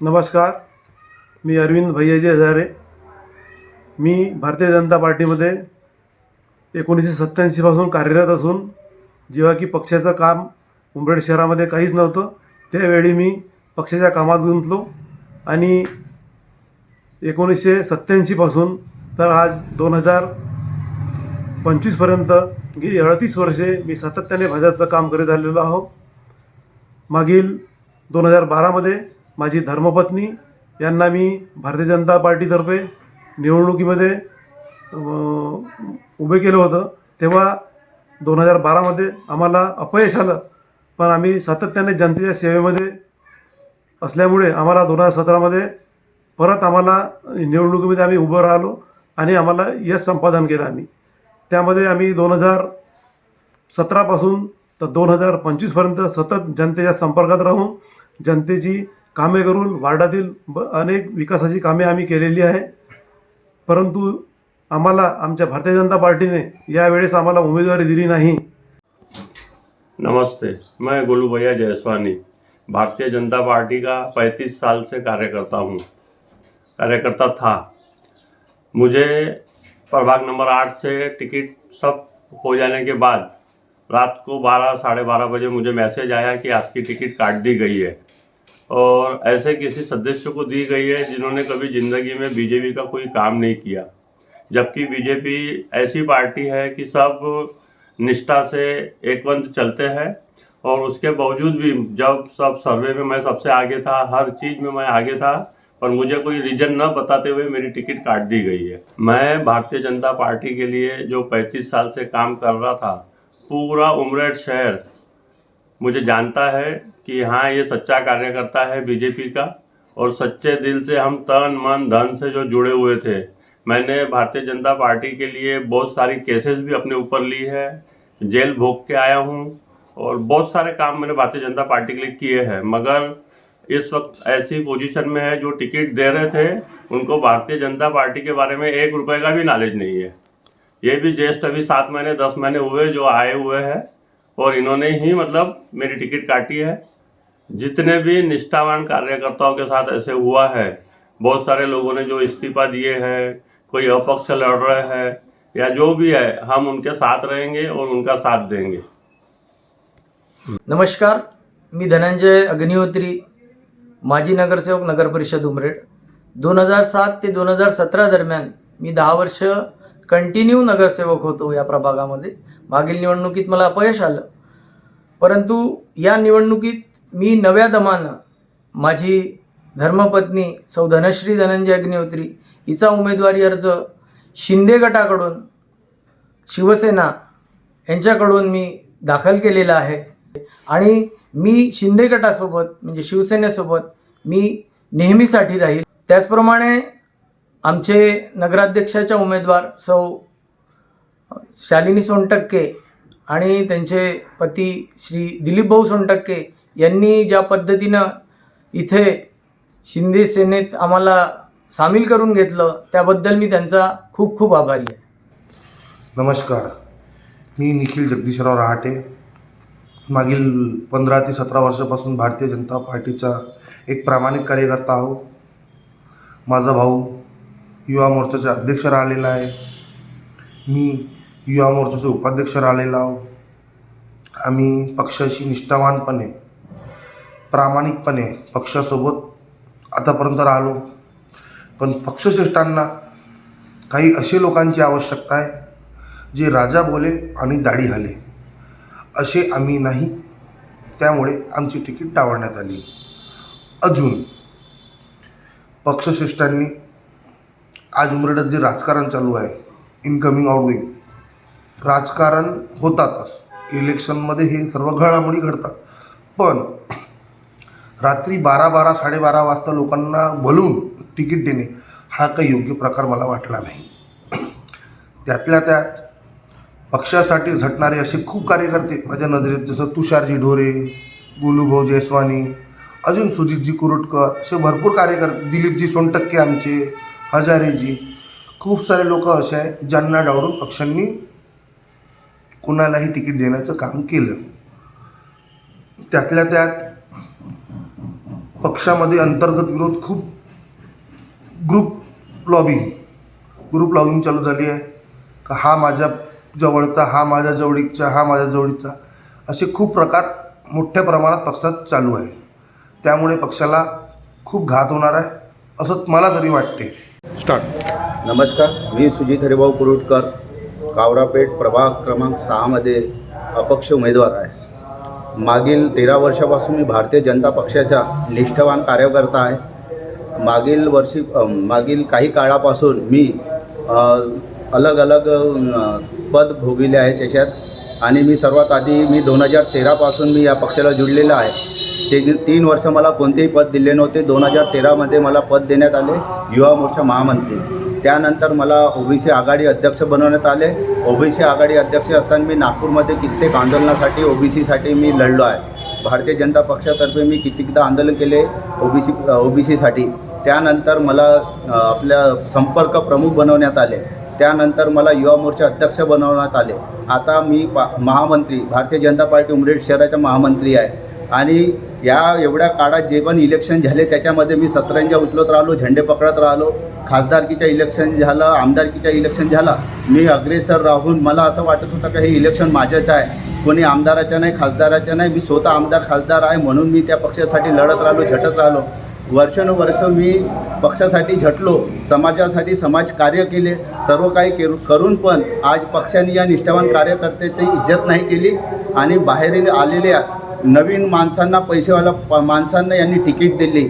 नमस्कार. मी अरविंद भैयाजी हजारे. मी भारतीय जनता पार्टीमध्ये एकोणीसशे सत्त्याऐंशीपासून कार्यरत असून जेव्हा की पक्षाचं काम उमरेड शहरामध्ये काहीच नव्हतं त्यावेळी मी पक्षाच्या कामात गुंतलो आणि एकोणीसशे सत्त्याऐंशीपासून तर आज दोन हजार पंचवीसपर्यंत गेली अडतीस वर्षे मी सातत्याने भाजपचं काम करीत आलेलो आहो. मागील दोन हजार बारामध्ये माझी धर्मपत्नी यांना मी भारतीय जनता पार्टीतर्फे निवडणुकीमध्ये उभे केलं होतं. तेव्हा दोन हजार बारामध्ये आम्हाला अपयश आलं. पण आम्ही सातत्याने जनतेच्या सेवेमध्ये असल्यामुळे आम्हाला दोन हजार सतरामध्ये परत आम्हाला निवडणुकीमध्ये आम्ही उभं राहिलो आणि आम्हाला यश संपादन केलं आम्ही. त्यामध्ये आम्ही दोन हजार सतरापासून तर दोन हजार पंचवीसपर्यंत सतत जनतेच्या संपर्कात राहून जनतेची कामे करून वार्डातील ब अनेक विकासाची कामे आम्ही केलेली आहे. परंतु आम्हाला आमच्या भारतीय जनता पार्टीने यावेळेस आम्हाला उमेदवारी दिली नाही. नमस्ते मैं गोलू भैया जयस्वानी भारतीय जनता पार्टी का 35 साल से कार्यकर्ता हूँ। कार्यकर्ता था। मुझे प्रभाग नंबर आठ से टिकट सब हो जाने के बाद रात को बारह साढ़े बारह बजे मुझे मैसेज आया कि आपकी टिकट काट दी गई है। और ऐसे किसी सदस्य को दी गई है जिन्होंने कभी ज़िंदगी में बीजेपी का कोई काम नहीं किया। जबकि बीजेपी ऐसी पार्टी है कि सब निष्ठा से एकवंत चलते हैं और उसके बावजूद भी जब सब सर्वे में मैं सबसे आगे था, हर चीज़ में मैं आगे था, पर मुझे कोई रीजन न बताते हुए मेरी टिकट काट दी गई है। मैं भारतीय जनता पार्टी के लिए जो 35 साल से काम कर रहा था, पूरा उमरेड शहर मुझे जानता है कि हाँ ये सच्चा कार्यकर्ता है बीजेपी का, और सच्चे दिल से हम तन, मन, धन से जो जुड़े हुए थे। मैंने भारतीय जनता पार्टी के लिए बहुत सारी केसेस भी अपने ऊपर ली है। जेल भोग के आया हूँ, और बहुत सारे काम मैंने भारतीय जनता पार्टी के लिए किए हैं। मगर इस वक्त ऐसी पोजीशन में है जो टिकट दे रहे थे, उनको भारतीय जनता पार्टी के बारे में एक रुपए का भी नॉलेज नहीं है। ये भी ज्येष्ठ अभी सात महीने, दस महीने हुए, जो आए हुए हैं। और इन्होंने ही मतलब मेरी टिकट काटी है। जितने भी निष्ठावान कार्यकर्ताओं के साथ ऐसे हुआ है, बहुत सारे लोगों ने जो इस्तीफा दिए हैं, कोई अपक्ष लड़ रहे हैं, या जो भी है, हम उनके साथ रहेंगे और उनका साथ देंगे। नमस्कार, मी धनंजय अग्निहोत्री, माजी नगरसेवक नगर परिषद उमरेड। दोन हज़ार सात ते दोन हज़ार सतरा दरम्यान मी दहा वर्ष कंटिन्यू नगरसेवक होतो या प्रभागामध्ये. मागील निवडणुकीत मला अपयश आलं. परंतु या निवडणुकीत मी नव्या दमानं माझी धर्मपत्नी सौ धनश्री धनंजय अग्निहोत्री हिचा उमेदवारी अर्ज शिंदे गटाकडून शिवसेना यांच्याकडून मी दाखल केलेला आहे. आणि मी शिंदे गटासोबत म्हणजे शिवसेनेसोबत मी नेहमीसाठी राहील. त्याचप्रमाणे आमचे नगराध्यक्षाच्या उमेदवार सौ शालिनी सोनटक्के आणि त्यांचे पती श्री दिलीप भाऊ सोनटक्के यांनी ज्या पद्धतीनं इथे शिंदे सेनेत आम्हाला सामील करून घेतलं त्याबद्दल मी त्यांचा खूप खूप आभारी आहे. नमस्कार. मी निखिल जगदीशराव रहाटे. मागील पंधरा ते सतरा वर्षापासून भारतीय जनता पार्टीचा एक प्रामाणिक कार्यकर्ता आहो. माझा भाऊ युवा मोर्चाचे अध्यक्ष राहिलेला आहे. मी युवा मोर्चाचे उपाध्यक्ष राहिलेला आहो. आम्ही पक्षाशी निष्ठावानपणे प्रामाणिकपणे पक्षासोबत आतापर्यंत राहिलो. पण पक्षश्रेष्ठांना काही असे लोकांची आवश्यकता आहे जे राजा बोले आणि दाढी हाले. असे आम्ही नाही. त्यामुळे आमची तिकीट डावण्यात आली. अजून पक्षश्रेष्ठांनी आज उमरेडात जे राजकारण चालू आहे इनकमिंग आउटगोईंग राजकारण होतातच. इलेक्शनमध्ये हे सर्व घडामोडी घडतात. पण रात्री बारा बारा साडेबारा वाजता लोकांना बोलून तिकीट देणे हा काही योग्य प्रकार मला वाटला नाही. त्यातल्या त्यात पक्षासाठी झटणारे असे खूप कार्यकर्ते माझ्या नजरेत जसं तुषारजी ढोरे गोलूभाऊ जयस्वानी अजून सुजितजी कुरुटकर असे भरपूर कार्यकर्ते दिलीपजी सोनटक्के आमचे हजारेजी खूप सारे लोक असे आहे ज्यांना डावडून पक्षांनी कुणालाही तिकीट देण्याचं काम केलं. त्यातल्या त्यात पक्षामध्ये अंतर्गत विरोध खूप ग्रुप लॉबिंग ग्रुप लॉबिंग चालू झाली आहे. का हा माझ्या जवळचा हा माझ्या जवळीकचा हा माझ्या जवळीचा असे खूप प्रकार मोठ्या प्रमाणात पक्षात चालू आहे. त्यामुळे पक्षाला खूप घात होणार आहे असं मला तरी वाटते. नमस्कार मी सुजित हरिभाऊ कुरुटकर. कावरापेठ प्रभाग क्रमांक सहामध्ये अपक्ष उमेदवार आहे. मागील तेरा वर्षापासून मी भारतीय जनता पक्षाचा निष्ठावान कार्यकर्ता आहे. मागील वर्षी मागील काही काळापासून मी अलग अलग पद भोगिले आहे त्याच्यात आणि मी सर्वात आधी मी दोन हजार तेरापासून मी या पक्षाला जुडलेला आहे. ते तीन वर्ष मला कोणतेही पद दिले नव्हते. दोन हजार तेरामध्ये मला पद देण्यात आले युवा मोर्चा महामंत्री. त्यानंतर मला ओबीसी आघाडी अध्यक्ष बनवण्यात आले. ओबीसी आघाडी अध्यक्ष असताना मी नागपूरमध्ये कित्येक आंदोलनासाठी ओबीसीसाठी मी लढलो आहे. भारतीय जनता पक्षातर्फे मी कितीकदा आंदोलन केले ओबीसी ओबीसीसाठी. त्यानंतर मला आपल्या संपर्क प्रमुख बनवण्यात आले. त्यानंतर मला युवा मोर्चा अध्यक्ष बनवण्यात आले. आता मी पा महामंत्री भारतीय जनता पार्टी उमरेड शहराचा महामंत्री आहे. आणि या एवढ्या काळात जे पण इलेक्शन झाले त्याच्यामध्ये मी सतरंजा उचलत राहिलो झेंडे पकडत राहिलो. खासदारकीचं इलेक्शन झालं आमदारकीचं इलेक्शन झालं. मी अग्रेसर राहून मला असं वाटत होतं की हे इलेक्शन माझंच आहे. कोणी आमदाराचं नाही खासदाराचं नाही. मी स्वतः आमदार खासदार आहे म्हणून मी त्या पक्षासाठी लढत राहिलो झटत राहिलो. वर्षानुवर्ष मी पक्षासाठी झटलो समाजासाठी समाज कार्य केले. सर्व काही के करून पण आज पक्षाने या निष्ठावान कार्यकर्त्याची इज्जत नाही केली आणि बाहेरील आलेल्या नवीन माणसांना पैसेवाला प- माणसांना यांनी तिकीट दिली.